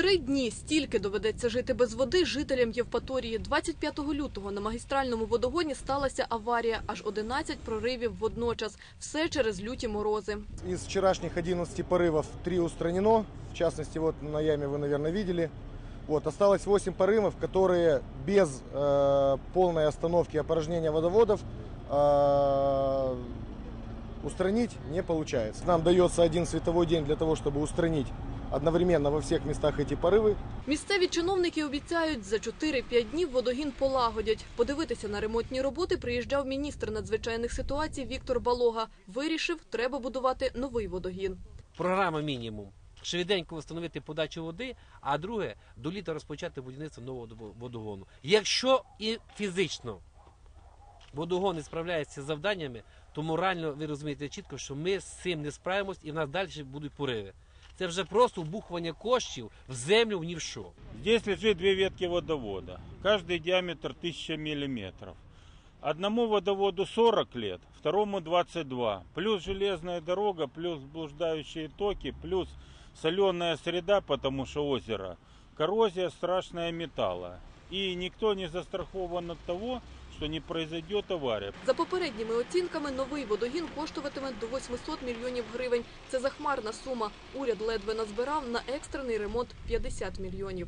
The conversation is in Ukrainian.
Три дні стільки доведеться жити без води жителям Євпаторії. 25 лютого на магістральному водогоні сталася аварія. Аж 11 проривів водночас. Все через люті морози. Из вчерашних 11 порывов 3 устранено. В частности, вот на яме вы, наверное, видели. Вот, осталось 8 порывов, которые без э, полной остановки опорожнения водоводов э, устранить не получается. Нам дается один световой день для того, чтобы устранить одновременно во всех местах эти порывы. Місцеві чиновники обіцяють, за 4-5 днів водогін полагодять. Подивитися на ремонтні роботи приїжджав міністр надзвичайних ситуацій Віктор Балога. Вирішив, треба будувати новий водогін. Програма мінімум. Швиденько встановити подачу води, а друге до літа розпочати будівництво нового водо- водогону. Якщо і фізично водогон не справляється з завданнями, то морально ви розумієте чітко, що ми з цим не справимось і в нас далі будуть пориви. Це вже просто вбухування коштів в землю в ні в що. Здесь лежит две ветки водовода. Каждый диаметр 1000 миллиметров. Одному водоводу 40 лет, второму 22. Плюс железная дорога, плюс блуждающие токи, плюс соленая среда, потому что озеро. Коррозия страшная металла. И никто не застрахован от того, что не произойдет авария. За попередніми оцінками, новий водогін коштуватиме до 800 мільйонів гривень. Це захмарна сума. Уряд ледве назбирав на екстрений ремонт 50 мільйонів.